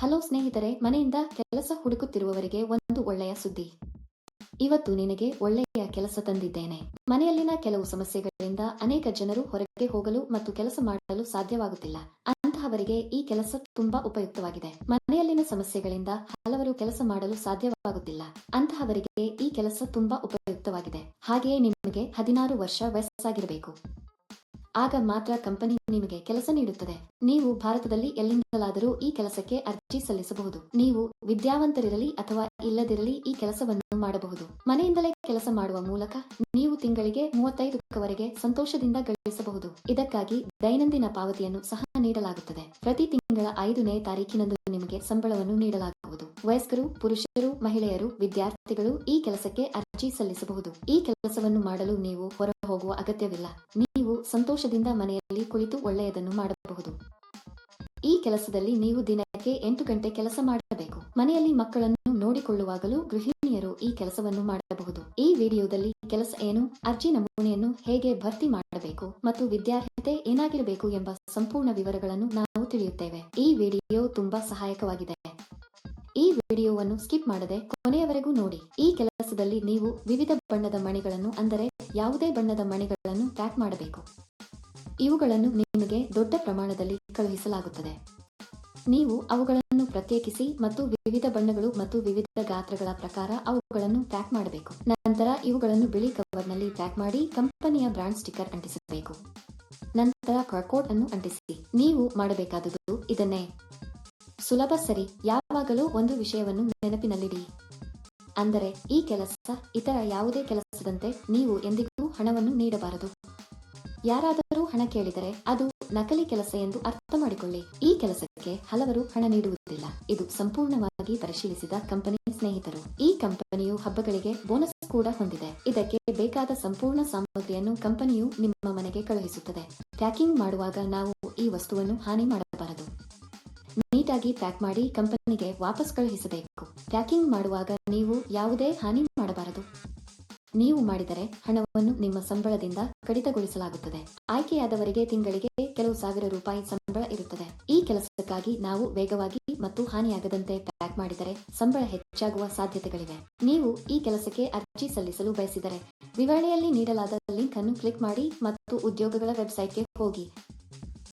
Hello ಸ್ನೇಹಿತರೆ, ಮನೆಯಿಂದ ಕೆಲಸ ಹುಡುಕುತ್ತಿರುವವರಿಗೆ ಒಂದು ಒಳ್ಳೆಯ ಸುದ್ದಿ. ಇವತ್ತು ನಿನಗೆ ಒಳ್ಳೆಯ ಕೆಲಸ ತಂದಿದ್ದೇನೆ. ಮನೆಯಲ್ಲಿನ ಕೆಲವು ಸಮಸ್ಯೆಗಳಿಂದ ಅನೇಕ ಜನರು ಹೊರಗೆ ಹೋಗಲು ಮತ್ತು ಕೆಲಸ ಮಾಡಲು ಸಾಧ್ಯವಾಗುತ್ತಿಲ್ಲ. ಅಂತಹವರಿಗೆ ಈ ಕೆಲಸ ತುಂಬಾ ಉಪಯುಕ್ತವಾಗಿದೆ. ಮನೆಯಲ್ಲಿನ ಸಮಸ್ಯೆಗಳಿಂದ ಹಲವರು ಕೆಲಸ ಮಾಡಲು ಸಾಧ್ಯವಾಗುತ್ತಿಲ್ಲ. ಅಂತಹವರಿಗೆ ಈ ಕೆಲಸ ತುಂಬಾ ಉಪಯುಕ್ತವಾಗಿದೆ. ಹಾಗೆಯೇ ನಿಮಗೆ ಹದಿನಾರು ವರ್ಷ ವಯಸ್ಸಾಗಿರಬೇಕು. ಆಗ ಮಾತ್ರ ಕಂಪನಿ ನಿಮಗೆ ಕೆಲಸ ನೀಡುತ್ತದೆ. ನೀವು ಭಾರತದಲ್ಲಿ ಎಲ್ಲಿಂದಲಾದರೂ ಈ ಕೆಲಸಕ್ಕೆ ಅರ್ಜಿ ಸಲ್ಲಿಸಬಹುದು. ನೀವು ವಿದ್ಯಾವಂತರಿರಲಿ ಅಥವಾ ಇಲ್ಲದಿರಲಿ ಈ ಕೆಲಸವನ್ನು ಮಾಡಬಹುದು. ಮನೆಯಿಂದಲೇ ಕೆಲಸ ಮಾಡುವ ಮೂಲಕ ನೀವು ತಿಂಗಳಿಗೆ ಮೂವತ್ತೈದಕ್ಕವರೆಗೆ ಸಂತೋಷದಿಂದ ಗಳಿಸಬಹುದು. ಇದಕ್ಕಾಗಿ ದೈನಂದಿನ ಪಾವತಿಯನ್ನು ಸಹ ನೀಡಲಾಗುತ್ತದೆ. ಪ್ರತಿ ತಿಂಗಳ ಐದನೇ ತಾರೀಕಿನಂದು ನಿಮಗೆ ಸಂಬಳವನ್ನು ನೀಡಲಾಗುವುದು. ವಯಸ್ಕರು, ಪುರುಷರು, ಮಹಿಳೆಯರು, ವಿದ್ಯಾರ್ಥಿಗಳು ಈ ಕೆಲಸಕ್ಕೆ ಅರ್ಜಿ ಸಲ್ಲಿಸಬಹುದು. ಈ ಕೆಲಸವನ್ನು ಮಾಡಲು ನೀವು ಹೊರ ಹೋಗುವ ಅಗತ್ಯವಿಲ್ಲ. ನೀವು ಸಂತೋಷದಿಂದ ಮನೆಯಲ್ಲಿ ಕುಳಿತು ಒಳ್ಳೆಯದನ್ನು ಮಾಡಬಹುದು. ಈ ಕೆಲಸದಲ್ಲಿ ನೀವು ದಿನಕ್ಕೆ ಎಂಟು ಗಂಟೆ ಕೆಲಸ ಮಾಡಬೇಕು. ಮನೆಯಲ್ಲಿ ಮಕ್ಕಳನ್ನು ನೋಡಿಕೊಳ್ಳುವಾಗಲೂ ಗೃಹಿಣಿಯರು ಈ ಕೆಲಸವನ್ನು ಮಾಡಬಹುದು. ಈ ವಿಡಿಯೋದಲ್ಲಿ ಕೆಲಸ ಏನು, ಅರ್ಜಿ ನಮೂನೆಯನ್ನು ಹೇಗೆ ಭರ್ತಿ ಮಾಡಬೇಕು ಮತ್ತು ವಿದ್ಯಾರ್ಹತೆ ಏನಾಗಿರಬೇಕು ಎಂಬ ಸಂಪೂರ್ಣ ವಿವರಗಳನ್ನು ನಾವು ತಿಳಿಯುತ್ತೇವೆ. ಈ ವಿಡಿಯೋ ತುಂಬಾ ಸಹಾಯಕವಾಗಿದೆ. ಈ ವಿಡಿಯೋವನ್ನು ಸ್ಕಿಪ್ ಮಾಡದೆ ಕೊನೆಯವರೆಗೂ ನೋಡಿ. ಈ ಕೆಲಸದಲ್ಲಿ ನೀವು ವಿವಿಧ ಬಣ್ಣದ ಮಣಿಗಳನ್ನು ಅಂದರೆ ಯಾವುದೇ ಬಣ್ಣದ ಮಣಿಗಳನ್ನು ಪ್ಯಾಕ್ ಮಾಡಬೇಕು. ಇವುಗಳನ್ನು ನಿಮಗೆ ದೊಡ್ಡ ಪ್ರಮಾಣದಲ್ಲಿ ಕಳುಹಿಸಲಾಗುತ್ತದೆ. ನೀವು ಅವುಗಳನ್ನು ಪ್ರತ್ಯೇಕಿಸಿ ಮತ್ತು ವಿವಿಧ ಬಣ್ಣಗಳು ಮತ್ತು ವಿವಿಧ ಗಾತ್ರಗಳ ಪ್ರಕಾರ ಅವುಗಳನ್ನು ಪ್ಯಾಕ್ ಮಾಡಬೇಕು. ನಂತರ ಇವುಗಳನ್ನು ಬಿಳಿ ಕವರ್ನಲ್ಲಿ ಪ್ಯಾಕ್ ಮಾಡಿ ಕಂಪನಿಯ ಬ್ರಾಂಡ್ ಸ್ಟಿಕ್ಕರ್ ಅಂಟಿಸಬೇಕು. ನಂತರ ಕೋಡ್ ಅನ್ನು ಅಂಟಿಸಿ. ನೀವು ಮಾಡಬೇಕಾದುದು ಇದನ್ನೇ. ಸುಲಭ ಸರಿ. ಯಾವಾಗಲೂ ಒಂದು ವಿಷಯವನ್ನು ನೆನಪಿನಲ್ಲಿಡಿ. ಅಂದರೆ, ಈ ಕೆಲಸ ಇತರ ಯಾವುದೇ ಕೆಲಸದಂತೆ ನೀವು ಎಂದಿಗೂ ಹಣವನ್ನು ನೀಡಬಾರದು. ಯಾರಾದರೂ ಹಣ ಕೇಳಿದರೆ ಅದು ನಕಲಿ ಕೆಲಸ ಎಂದು ಅರ್ಥ ಮಾಡಿಕೊಳ್ಳಿ ಈ ಕೆಲಸಕ್ಕೆ ಹಲವರು ಹಣ ನೀಡುವುದಿಲ್ಲ. ಇದು ಸಂಪೂರ್ಣವಾಗಿ ಪರಿಶೀಲಿಸಿದ ಕಂಪನಿ ಸ್ನೇಹಿತರು. ಈ ಕಂಪನಿಯು ಹಬ್ಬಗಳಿಗೆ ಬೋನಸ್ ಕೂಡ ಹೊಂದಿದೆ. ಇದಕ್ಕೆ ಬೇಕಾದ ಸಂಪೂರ್ಣ ಸಾಮಗ್ರಿಯನ್ನು ಕಂಪನಿಯು ನಿಮ್ಮ ಮನೆಗೆ ಕಳುಹಿಸುತ್ತದೆ. ಪ್ಯಾಕಿಂಗ್ ಮಾಡುವಾಗ ನಾವು ಈ ವಸ್ತುವನ್ನು ಹಾನಿ ಮಾಡಬಾರದು. ನೀಟಾಗಿ ಪ್ಯಾಕ್ ಮಾಡಿ ಕಂಪನಿಗೆ ವಾಪಸ್ ಕಳುಹಿಸಬೇಕು. ಪ್ಯಾಕಿಂಗ್ ಮಾಡುವಾಗ ನೀವು ಯಾವುದೇ ಹಾನಿ ಮಾಡಬಾರದು. ನೀವು ಮಾಡಿದರೆ ಹಣವನ್ನು ನಿಮ್ಮ ಸಂಬಳದಿಂದ ಕಡಿತಗೊಳಿಸಲಾಗುತ್ತದೆ. ಆಯ್ಕೆಯಾದವರಿಗೆ ತಿಂಗಳಿಗೆ ಕೆಲವು ಸಾವಿರ ರೂಪಾಯಿ ಸಂಬಳ ಇರುತ್ತದೆ. ಈ ಕೆಲಸಕ್ಕಾಗಿ ನಾವು ವೇಗವಾಗಿ ಮತ್ತು ಹಾನಿಯಾಗದಂತೆ ಪ್ಯಾಕ್ ಮಾಡಿದರೆ ಸಂಬಳ ಹೆಚ್ಚಾಗುವ ಸಾಧ್ಯತೆಗಳಿವೆ. ನೀವು ಈ ಕೆಲಸಕ್ಕೆ ಅರ್ಜಿ ಸಲ್ಲಿಸಲು ಬಯಸಿದರೆ ವಿವರಣೆಯಲ್ಲಿ ನೀಡಲಾದ ಲಿಂಕ್ ಅನ್ನು ಕ್ಲಿಕ್ ಮಾಡಿ ಮತ್ತು ಉದ್ಯೋಗಗಳ ವೆಬ್ಸೈಟ್ಗೆ ಹೋಗಿ.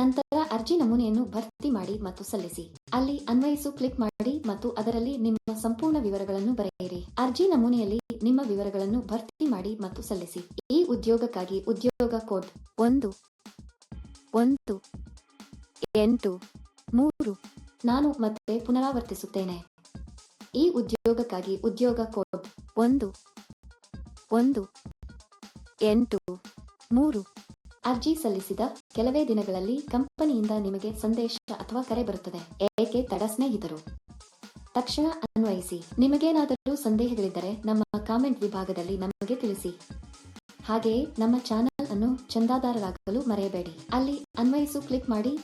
ನಂತರ ಅರ್ಜಿ ನಮೂನೆಯನ್ನು ಭರ್ತಿ ಮಾಡಿ ಮತ್ತು ಸಲ್ಲಿಸಿ. ಅಲ್ಲಿ ಅನ್ವಯಿಸು ಕ್ಲಿಕ್ ಮಾಡಿ ಮತ್ತು ಅದರಲ್ಲಿ ನಿಮ್ಮ ಸಂಪೂರ್ಣ ವಿವರಗಳನ್ನು ಬರೆಯಿರಿ. ಅರ್ಜಿ ನಮೂನೆಯಲ್ಲಿ ನಿಮ್ಮ ವಿವರಗಳನ್ನು ಭರ್ತಿ ಮಾಡಿ ಮತ್ತು ಸಲ್ಲಿಸಿ. ಈ ಉದ್ಯೋಗಕ್ಕಾಗಿ ಉದ್ಯೋಗ ಕೋಡ್ ಒಂದು ಒಂದು, ಎಂಟು, ಮೂರು ನಾನು ಮತ್ತೆ ಪುನರಾವರ್ತಿಸುತ್ತೇನೆ. ಈ ಉದ್ಯೋಗಕ್ಕಾಗಿ ಉದ್ಯೋಗ ಕೋಡ್ ಒಂದು ಒಂದು, ಎಂಟು, ಮೂರು ಅರ್ಜಿ ಸಲ್ಲಿಸಿದ ಕೆಲವೇ ದಿನಗಳಲ್ಲಿ ಕಂಪನಿಯಿಂದ ನಿಮಗೆ ಸಂದೇಶ ಅಥವಾ ಕರೆ ಬರುತ್ತದೆ. ಏಕೆ ತಡ ಸ್ನೇಹಿತರು? ತಕ್ಷಣ ಅನ್ವಯಿಸಿ. ನಿಮಗೇನಾದರೂ ಸಂದೇಹಗಳಿದ್ದರೆ ನಮ್ಮ ಕಾಮೆಂಟ್ ವಿಭಾಗದಲ್ಲಿ ನಮಗೆ ತಿಳಿಸಿ. ಹಾಗೆಯೇ ನಮ್ಮ ಚಾನೆಲ್ ಅನ್ನು ಚಂದಾದಾರರಾಗಲು ಮರೆಯಬೇಡಿ. ಅಲ್ಲಿ ಅನ್ವಯಿಸು ಕ್ಲಿಕ್ ಮಾಡಿ